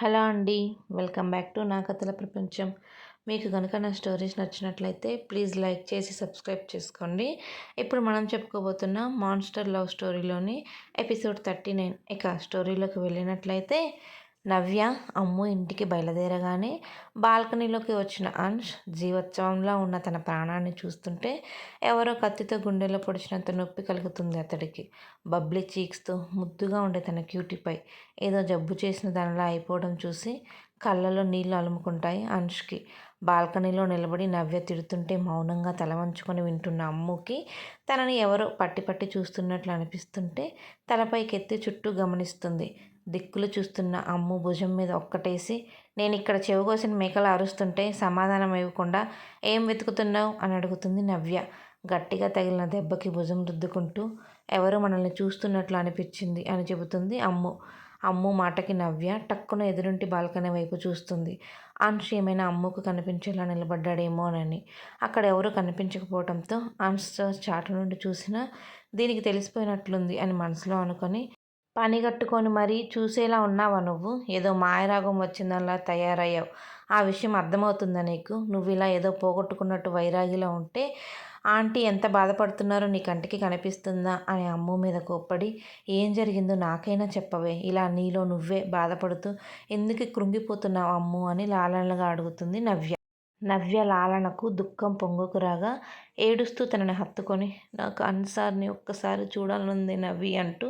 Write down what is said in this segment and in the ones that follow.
Hello అండి welcome back to నా కథల ప్రపంచం. మీకు కనుక నా స్టోరీస్ నచ్చినట్లయితే ప్లీజ్ లైక్ చేసి సబ్స్క్రైబ్ చేసుకోండి. ఇప్పుడు మనం చెప్పుకోబోతున్న మాన్స్టర్ లవ్ స్టోరీలోని ఎపిసోడ్ థర్టీ నైన్. ఇక స్టోరీలోకి వెళ్ళినట్లయితే నవ్య అమ్ము ఇంటికి బయలుదేరగానే బాల్కనీలోకి వచ్చిన అంశ్ జీవోత్సవంలో ఉన్న తన ప్రాణాన్ని చూస్తుంటే ఎవరో కత్తితో గుండెలో పొడిచినంత నొప్పి కలుగుతుంది అతడికి. బబ్లీ చీక్స్తో ముద్దుగా ఉండే తన క్యూటీపై ఏదో జబ్బు చేసిన దానిలా అయిపోవడం చూసి కళ్ళలో నీళ్ళు అలుముకుంటాయి అంష్కి. బాల్కనీలో నిలబడి నవ్య తిడుతుంటే మౌనంగా తల వంచుకొని వింటున్న అమ్ముకి తనని ఎవరో పట్టి పట్టి చూస్తున్నట్లు అనిపిస్తుంటే తలపైకెత్తి చుట్టూ గమనిస్తుంది. దిక్కులు చూస్తున్న అమ్ము భుజం మీద ఒక్కటేసి నేను ఇక్కడ చెవికోసిన మేకలు అరుస్తుంటే సమాధానం ఇవ్వకుండా ఏం వెతుకుతున్నావు? అని అడుగుతుంది నవ్య. గట్టిగా తగిలిన దెబ్బకి భుజం రుద్దుకుంటూ ఎవరు మనల్ని చూస్తున్నట్లు అనిపించింది అని చెబుతుంది అమ్ము. అమ్ము మాటకి నవ్య టక్కున ఎదురుంటి బాల్కనీ వైపు చూస్తుంది. అంశ్ ఏమైనా అమ్ముకు కనిపించేలా నిలబడ్డాడేమోనని అక్కడ ఎవరు కనిపించకపోవడంతో అంశ్ చాటు నుండి చూసినా దీనికి తెలిసిపోయినట్లుంది అని మనసులో అనుకొని పని కట్టుకొని మరీ చూసేలా ఉన్నావా నువ్వు? ఏదో మాయరాగం వచ్చిందలా తయారయ్యావు. ఆ విషయం అర్థమవుతుందా నీకు? నువ్వు ఇలా ఏదో పోగొట్టుకున్నట్టు వైరాగిలో ఉంటే ఆంటీ ఎంత బాధపడుతున్నారో నీ కంటికి కనిపిస్తుందా అని అమ్ము మీద కోప్పడి ఏం జరిగిందో నాకైనా చెప్పవే. ఇలా నీలో నువ్వే బాధపడుతూ ఎందుకు కృంగిపోతున్నావు అమ్ము అని లాలనగా అడుగుతుంది నవ్య. నవ్యలాలనకు దుఃఖం పొంగుకురాగా ఏడుస్తూ తనని హత్తుకొని నాకు అన్సార్ని ఒక్కసారి చూడాలనుంది నవ్వి అంటూ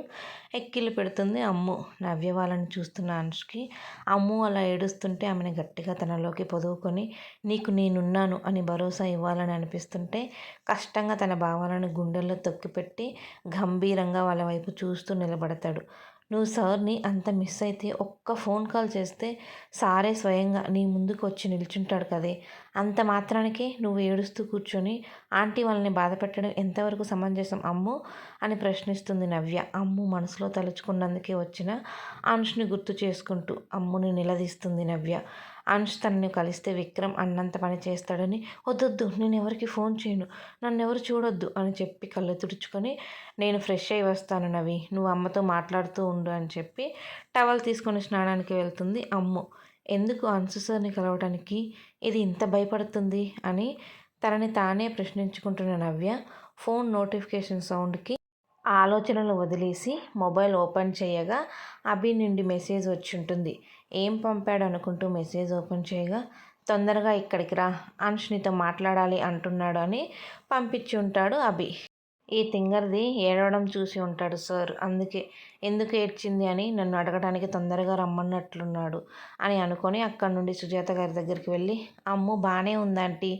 ఎక్కిళ్ళు పెడుతుంది అమ్ము. నవ్య వాళ్ళని చూస్తున్న అనుష్కి అమ్ము అలా ఏడుస్తుంటే ఆమెను గట్టిగా తనలోకి పొదువుకొని నీకు నేనున్నాను అని భరోసా ఇవ్వాలని అనిపిస్తుంటే కష్టంగా తన భావాలను గుండెల్లో తొక్కిపెట్టి గంభీరంగా వాళ్ళ వైపు చూస్తూ నిలబడతాడు. నువ్వు సార్ని అంత మిస్ అయితే ఒక్క ఫోన్ కాల్ చేస్తే సారే స్వయంగా నీ ముందుకు వచ్చి నిల్చుంటాడు కదే. అంత మాత్రానికే నువ్వు ఏడుస్తూ కూర్చొని ఆంటీ వాళ్ళని బాధ పెట్టడం ఎంతవరకు సమంజసం అమ్ము అని ప్రశ్నిస్తుంది నవ్య. అమ్ము మనసులో తలుచుకున్నందుకే వచ్చిన అంశుని గుర్తు చేసుకుంటూ అమ్ముని నిలదీస్తుంది నవ్య. అంశ్ తనని కలిస్తే విక్రమ్ అన్నంత పని చేస్తాడని వద్దొద్దు నేను ఎవరికి ఫోన్ చేయను నన్ను ఎవరు చూడొద్దు అని చెప్పి కళ్ళు తుడుచుకొని నేను ఫ్రెష్ అయి వస్తాను నవి నువ్వు అమ్మతో మాట్లాడుతూ ఉండు అని చెప్పి టవల్ తీసుకొని స్నానానికి వెళ్తుంది. అమ్ము ఎందుకు అంశు సార్ని కలవడానికి ఇది ఇంత భయపడుతుంది అని తనని తానే ప్రశ్నించుకుంటున్న నవ్య ఫోన్ నోటిఫికేషన్ సౌండ్కి ఆలోచనలు వదిలేసి మొబైల్ ఓపెన్ చేయగా అభి నుండి మెసేజ్ వచ్చి ఉంటుంది ఏం పంపాడు అనుకుంటూ మెసేజ్ ఓపెన్ చేయగా తొందరగా ఇక్కడికి రా అనుష్నితో మాట్లాడాలి అంటున్నాడు అని పంపించి ఉంటాడు అభి. ఈ తింగర్ది ఏడవడం చూసి ఉంటాడు సార్. అందుకే ఎందుకు ఏడ్చింది అని నన్ను అడగడానికి తొందరగా రమ్మన్నట్లున్నాడు అని అనుకొని అక్కడి నుండి సుజాత గారి దగ్గరికి వెళ్ళి అమ్ము బాగానే ఉందంటీ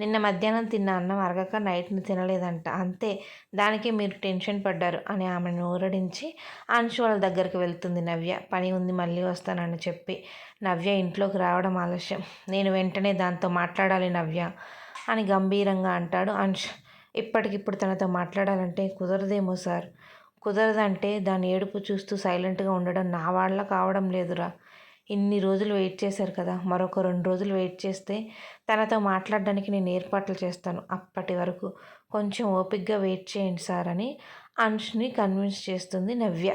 నిన్న మధ్యాహ్నం తిన్న అన్నం అరగక నైట్ని తినలేదంట. అంతే దానికి మీరు టెన్షన్ పడ్డారు అని ఆమెను ఊరడించి అంశు వాళ్ళ దగ్గరికి వెళ్తుంది నవ్య. పని ఉంది మళ్ళీ వస్తానని చెప్పి నవ్య ఇంట్లోకి రావడం ఆలస్యం. నేను వెంటనే దాంతో మాట్లాడాలి నవ్య అని గంభీరంగా అంటాడు అంశ్. ఇప్పటికిప్పుడు తనతో మాట్లాడాలంటే కుదరదేమో సార్. కుదరదంటే దాని ఏడుపు చూస్తూ సైలెంట్గా ఉండడం నా వాళ్ళ కావడం లేదురా. ఇన్ని రోజులు వెయిట్ చేశారు కదా మరొక రెండు రోజులు వెయిట్ చేస్తే తనతో మాట్లాడడానికి నేను ఏర్పాట్లు చేస్తాను. అప్పటి వరకు కొంచెం ఓపిక్గా వెయిట్ చేయండి సార్ అని అంశుని కన్విన్స్ చేస్తుంది నవ్య.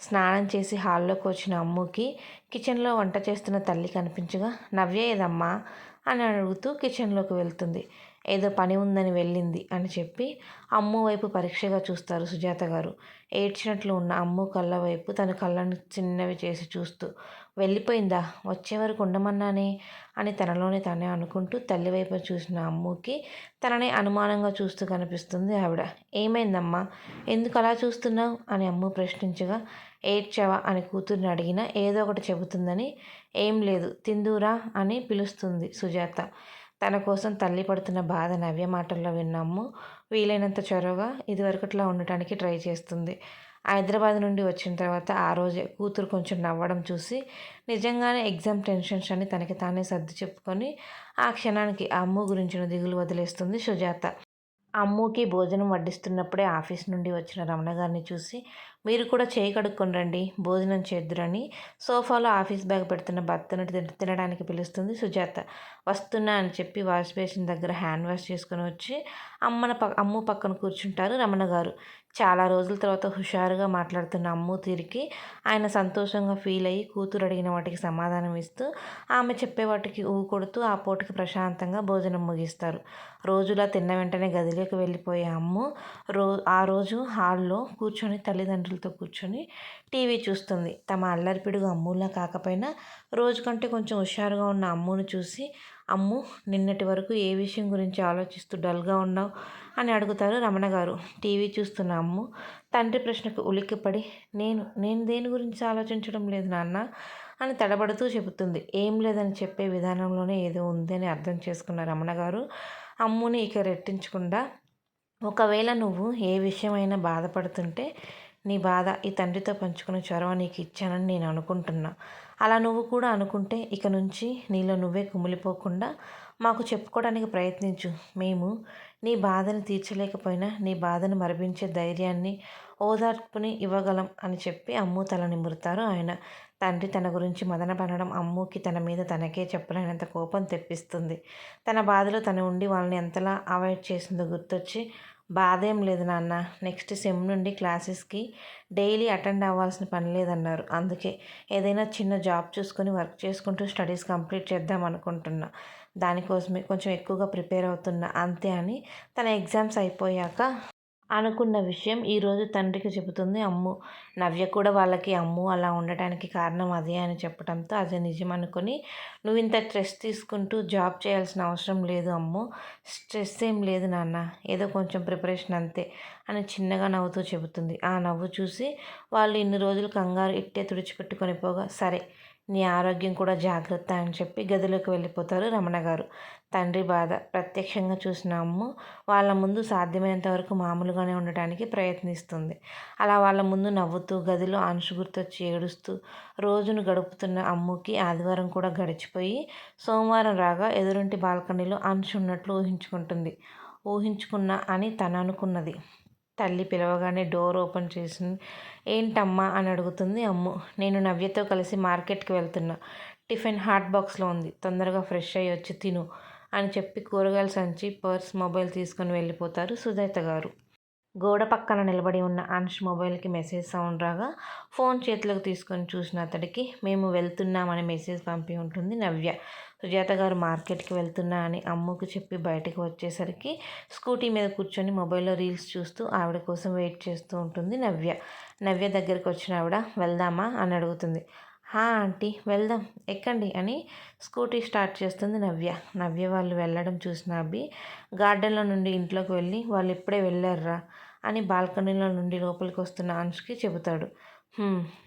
స్నానం చేసి హాల్లోకి వచ్చిన అమ్ముకి కిచెన్లో వంట చేస్తున్న తల్లి కనిపించగా నవ్య ఏదమ్మా? అని అడుగుతూ కిచెన్లోకి వెళ్తుంది. ఏదో పని ఉందని వెళ్ళింది అని చెప్పి అమ్ము వైపు పరీక్షగా చూస్తారు సుజాత గారు. ఏడ్చినట్లు ఉన్న అమ్ము కళ్ళ వైపు తన కళ్ళను చిన్నవి చేసి చూస్తూ వెళ్ళిపోయిందా? వచ్చే వరకు ఉండమన్నానే? అని తనలోనే తనే అనుకుంటూ తల్లి వైపు చూసిన అమ్ముకి తననే అనుమానంగా చూస్తూ కనిపిస్తుంది ఆవిడ. ఏమైందమ్మా? ఎందుకు అలా చూస్తున్నావు? అని అమ్ము ప్రశ్నించగా ఏడ్చావా? అని కూతుర్ని అడిగినా ఏదో ఒకటి చెబుతుందని ఏం లేదు తిందూరా అని పిలుస్తుంది సుజాత. తన కోసం తల్లి పడుతున్న బాధ నవ్య మాటల్లో విన్నాము. వీలైనంత చొరవగా ఇదివరకట్లా ఉండటానికి ట్రై చేస్తుంది. హైదరాబాద్ నుండి వచ్చిన తర్వాత ఆ రోజే కూతురు కొంచెం నవ్వడం చూసి నిజంగానే ఎగ్జామ్ టెన్షన్స్ అని తనకి తానే సర్ది చెప్పుకొని ఆ క్షణానికి అమ్ము గురించిన దిగులు వదిలేస్తుంది సుజాత. అమ్ముకి భోజనం వడ్డిస్తున్నప్పుడే ఆఫీస్ నుండి వచ్చిన రమణ గారిని చూసి మీరు కూడా చేయి కడుక్కొని రండి భోజనం చేద్దురని. సోఫాలో ఆఫీస్ బ్యాగ్ పెడుతున్న భర్తను తిన- తినడానికి పిలుస్తుంది సుజాత. వస్తున్నా అని చెప్పి వాష్ బేసిన్ దగ్గర హ్యాండ్ వాష్ చేసుకొని వచ్చి అమ్మన ప అమ్ము పక్కన కూర్చుంటారు రమణ గారు. చాలా రోజుల తర్వాత హుషారుగా మాట్లాడుతున్న అమ్ము తీరికి ఆయన సంతోషంగా ఫీల్ అయ్యి కూతురు అడిగిన వాటికి సమాధానం ఇస్తూ ఆమె చెప్పే వాటికి ఊ కొడుతూ ఆ పూటకి ప్రశాంతంగా భోజనం ముగిస్తారు. రోజులా తిన్న వెంటనే గదిలోకి వెళ్ళిపోయే అమ్ము రో ఆ రోజు హాల్లో కూర్చొని తల్లిదండ్రులు తల్లిదండ్రులతో కూర్చొని టీవీ చూస్తుంది. తమ అల్లరిపిడుగు అమ్ములా కాకపోయినా రోజు కంటే కొంచెం హుషారుగా ఉన్న అమ్మును చూసి అమ్ము నిన్నటి వరకు ఏ విషయం గురించి ఆలోచిస్తూ డల్గా ఉన్నావు? అని అడుగుతారు రమణ గారు. టీవీ చూస్తున్న అమ్ము తండ్రి ప్రశ్నకు ఉలిక్కిపడి నేను నేను దేని గురించి ఆలోచించడం లేదు నాన్న అని తడబడుతూ చెబుతుంది. ఏం లేదని చెప్పే విధానంలోనే ఏదో ఉంది అని అర్థం చేసుకున్న రమణ గారు అమ్ముని ఇక రెట్టించకుండా ఒకవేళ నువ్వు ఏ విషయమైనా బాధపడుతుంటే నీ బాధ ఈ తండ్రితో పంచుకునే చొరవ నీకు ఇచ్చానని నేను అనుకుంటున్నా. అలా నువ్వు కూడా అనుకుంటే ఇక నుంచి నీలో నువ్వే కుమిలిపోకుండా మాకు చెప్పుకోవడానికి ప్రయత్నించు. మేము నీ బాధను తీర్చలేకపోయినా నీ బాధను మరపించే ధైర్యాన్ని ఓదార్పుని ఇవ్వగలం అని చెప్పి అమ్ము తల నిమురుతారు ఆయన. తండ్రి తన గురించి మదన పడడం అమ్ముకి తన మీద తనకే చెప్పలేనంత కోపం తెప్పిస్తుంది. తన బాధలో తను ఉండి వాళ్ళని ఎంతలా అవాయిడ్ చేసిందో గుర్తొచ్చి బాధ ఏం లేదు నాన్న. నెక్స్ట్ సెమ్ నుండి క్లాసెస్కి డైలీ అటెండ్ అవ్వాల్సిన పని లేదన్నారు. అందుకే ఏదైనా చిన్న జాబ్ చూసుకొని వర్క్ చేసుకుంటూ స్టడీస్ కంప్లీట్ చేద్దాం అనుకుంటున్నా. దానికోసమే కొంచెం ఎక్కువగా ప్రిపేర్ అవుతున్నా. అంతే అని తన ఎగ్జామ్స్ అయిపోయాక అనుకున్న విషయం ఈరోజు తండ్రికి చెబుతుంది అమ్ము నవ్య కూడా వాళ్ళకి అమ్ము అలా ఉండటానికి కారణం అదే అని చెప్పడంతో అది నిజం అనుకొని నువ్వు ఇంత స్ట్రెస్ తీసుకుంటూ జాబ్ చేయాల్సిన అవసరం లేదు అమ్ము స్ట్రెస్ ఏం లేదు నాన్న ఏదో కొంచెం ప్రిపరేషన్ అంతే అని చిన్నగా నవ్వుతూ చెబుతుంది. ఆ నవ్వు చూసి వాళ్ళు ఇన్ని రోజులు కంగారు ఇట్టే తుడిచిపెట్టుకొని పోగా సరే నీ ఆరోగ్యం కూడా జాగ్రత్త అని చెప్పి గదిలోకి వెళ్ళిపోతారు రమణ గారు. తండ్రి బాధ ప్రత్యక్షంగా చూసిన అమ్ము వాళ్ళ ముందు సాధ్యమైనంత వరకు మామూలుగానే ఉండటానికి ప్రయత్నిస్తుంది. అలా వాళ్ళ ముందు నవ్వుతూ గదిలో అంశు గుర్తొచ్చి ఏడుస్తూ రోజును గడుపుతున్న అమ్ముకి ఆదివారం కూడా గడిచిపోయి సోమవారం రాగా ఎదురుంటి బాల్కనీలో అంశు ఉన్నట్లు ఊహించుకుంటుంది. ఊహించుకున్నా అని తను అనుకున్నది. తల్లి పిలవగానే డోర్ ఓపెన్ చేసింది. ఏంటమ్మా? అని అడుగుతుంది అమ్ము. నేను నవ్యతో కలిసి మార్కెట్కి వెళ్తున్నా. టిఫిన్ హాట్ బాక్స్లో ఉంది. తొందరగా ఫ్రెష్ అయ్యి వచ్చి తిను. అని చెప్పి కూరగాయల సంచి పర్స్ మొబైల్ తీసుకొని వెళ్ళిపోతారు సుజాత గారు. గోడ పక్కన నిలబడి ఉన్న అంష్ మొబైల్కి మెసేజ్ సౌండ్ రాగా ఫోన్ చేతిలోకి తీసుకొని చూసిన అతడికి మేము వెళ్తున్నామని మెసేజ్ పంపి ఉంటుంది నవ్య. సుజాత గారు మార్కెట్కి వెళ్తున్నా అని అమ్ముకు చెప్పి బయటకు వచ్చేసరికి స్కూటీ మీద కూర్చొని మొబైల్లో రీల్స్ చూస్తూ ఆవిడ కోసం వెయిట్ చేస్తూ ఉంటుంది నవ్య. నవ్య దగ్గరికి వచ్చిన ఆవిడ వెళ్దామా? అని అడుగుతుంది. హా ఆంటీ వెళ్దాం. ఎక్కండి అని స్కూటీ స్టార్ట్ చేస్తుంది నవ్య. నవ్య వాళ్ళు వెళ్ళడం చూసిన అబ్బి గార్డెన్లో నుండి ఇంట్లోకి వెళ్ళి వాళ్ళు ఇప్పుడే వెళ్ళారురా అని బాల్కనీలో నుండి లోపలికి వస్తున్న అంశుకి చెబుతాడు.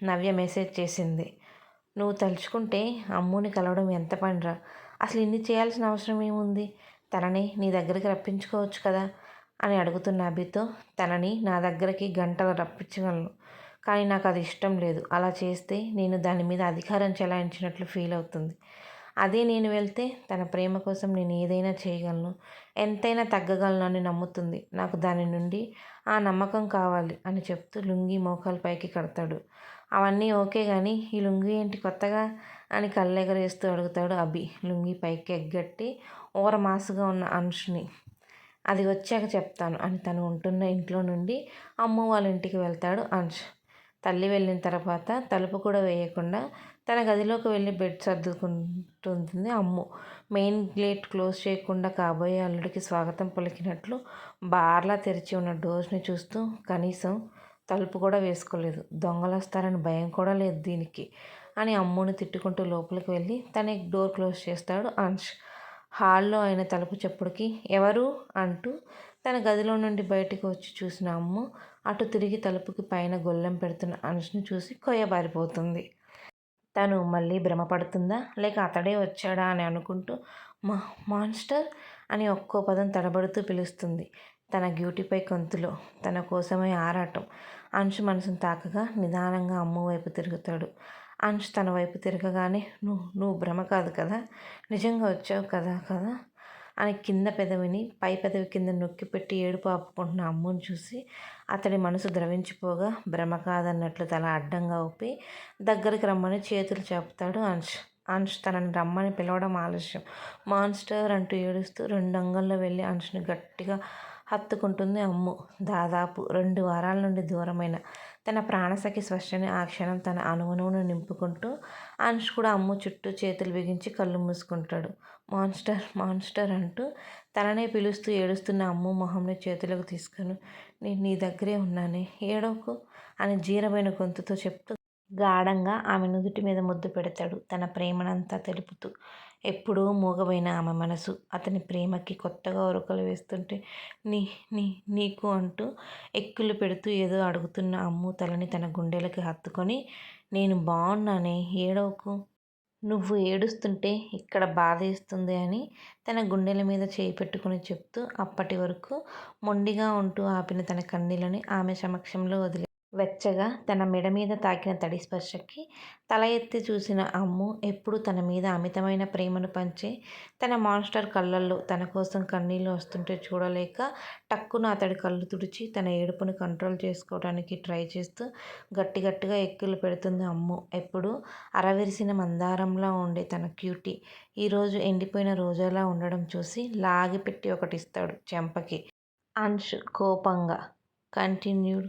నవ్య మెసేజ్ చేసింది. నువ్వు తలుచుకుంటే అమ్ముని కలవడం ఎంత పనిరా? అసలు ఇన్ని చేయాల్సిన అవసరం ఏముంది? తనని నీ దగ్గరికి రప్పించుకోవచ్చు కదా? అని అడుగుతున్న అభితో తనని నా దగ్గరికి గంటలు రప్పించగలను. కానీ నాకు అది ఇష్టం లేదు. అలా చేస్తే నేను దాని మీద అధికారం చెలాయించినట్లు ఫీల్ అవుతుంది. అదే నేను వెళ్తే తన ప్రేమ కోసం నేను ఏదైనా చేయగలను ఎంతైనా తగ్గగలను అని నమ్ముతుంది. నాకు దాని నుండి ఆ నమ్మకం కావాలి అని చెప్తూ లుంగి మోకాలు పైకి కడతాడు. అవన్నీ ఓకే కానీ ఈ లుంగి ఏంటి కొత్తగా? అని కళ్ళెగరేస్తూ అడుగుతాడు అభి. లుంగి పైకి ఎగ్గట్టి ఓరమాసుగా ఉన్న అంశుని అది వచ్చాక చెప్తాను అని తను ఉంటున్న ఇంట్లో నుండి అమ్మ వాళ్ళ ఇంటికి వెళ్తాడు అంశ్ తల్లి వెళ్ళిన తర్వాత తలుపు కూడా వేయకుండా తన గదిలోకి వెళ్ళి బెడ్ సర్దుకుంటుంది అమ్ము. మెయిన్ గేట్ క్లోజ్ చేయకుండా కాబోయే అల్లుడికి స్వాగతం పలికినట్లు బార్లా తెరిచి ఉన్న డోర్స్ని చూస్తూ కనీసం తలుపు కూడా వేసుకోలేదు. దొంగలు వస్తారని భయం కూడా లేదు దీనికి అని అమ్ముని తిట్టుకుంటూ లోపలికి వెళ్ళి తన డోర్ క్లోజ్ చేస్తాడు అంశ్. హాల్లో ఆయన తలుపు చెప్పుడికి ఎవరు అంటూ తన గదిలో నుండి బయటకు వచ్చి చూసిన అమ్ము అటు తిరిగి తలుపుకి పైన గొల్లెం పెడుతున్న అనుషుని చూసి కొయ్యబారిపోతుంది. తను మళ్ళీ భ్రమపడుతుందా? లేక అతడే వచ్చాడా అని అనుకుంటూ మా మాన్స్టర్ అని ఒక్కో పదం తడబడుతూ పిలుస్తుంది తన గ్యూటీపై గొంతులో. తన కోసమే ఆరాటం. అంశు మనసును తాకగా నిదానంగా అమ్మ వైపు తిరుగుతాడు. అంశు తన వైపు తిరగగానే నువ్వు నువ్వు భ్రమ కాదు కదా? నిజంగా వచ్చావు కదా కదా? అని కింద పెదవిని పై పెదవి కింద నొక్కి పెట్టి ఏడుపు ఆపుకుంటున్న అమ్ముని చూసి అతడి మనసు ద్రవించిపోగా భ్రమ కాదన్నట్లు తల అడ్డంగా ఊపి దగ్గరికి రమ్మని చేతులు చెప్తాడు అంశ్. అంశ్ తనని రమ్మని పిలవడం ఆలస్యం. మాన్స్టర్ అంటూ ఏడుస్తూ రెండు అంగల్లో వెళ్ళి అంష్ని గట్టిగా హత్తుకుంటుంది అమ్ము. దాదాపు రెండు వారాల నుండి దూరమైన తన ప్రాణసఖి స్పర్శని ఆ క్షణం తన అణువణువును నింపుకుంటూ అనుష్ కూడా అమ్ము చుట్టూ చేతులు బిగించి కళ్ళు మూసుకుంటాడు. మాన్స్టర్ మాన్స్టర్ అంటూ తననే పిలుస్తూ ఏడుస్తున్న అమ్ము మొహంని చేతులకు తీసుకుని నేను నీ దగ్గరే ఉన్నానే ఏడవకు అని జీరమైన గొంతుతో చెప్తూ గాఢంగా ఆమె నుదుటి మీద ముద్దు పెడతాడు. తన ప్రేమనంతా తెలుపుతూ. ఎప్పుడూ మూగబోయిన ఆమె మనసు. అతని ప్రేమకి కొత్తగా ఉరకలు వేస్తుంటే నీ నీ నీకు అంటూ ఎక్కులు పెడుతూ ఏదో అడుగుతున్న అమ్ము తలని తన గుండెలకి హత్తుకొని నేను బాగున్నానే ఏడవకు. నువ్వు ఏడుస్తుంటే ఇక్కడ బాధేస్తుంది అని తన గుండెల మీద చేయి పెట్టుకుని చెప్తూ అప్పటి వరకు మొండిగా ఉంటూ ఆపిన తన కన్నీళ్ళని ఆమె సమక్షంలో వదిలి వెచ్చగా తన మెడ మీద తాకిన తడి స్పర్శకి తల ఎత్తి చూసిన అమ్ము ఎప్పుడు తన మీద అమితమైన ప్రేమను పంచే తన మాన్స్టర్ కళ్ళల్లో తన కోసం కన్నీళ్ళు వస్తుంటే చూడలేక టక్కున అతడి కళ్ళు తుడిచి తన ఏడుపుని కంట్రోల్ చేసుకోవడానికి ట్రై చేస్తూ గట్టి గట్టిగా ఎక్కులు పెడుతుంది అమ్ము. ఎప్పుడు అరవిరిసిన మందారంలా ఉండే తన క్యూటీ. ఈరోజు ఎండిపోయిన రోజాలా ఉండడం చూసి లాగిపెట్టి ఒకటిస్తాడు చెంపకి. అంశ్ కోపంగా. Continued.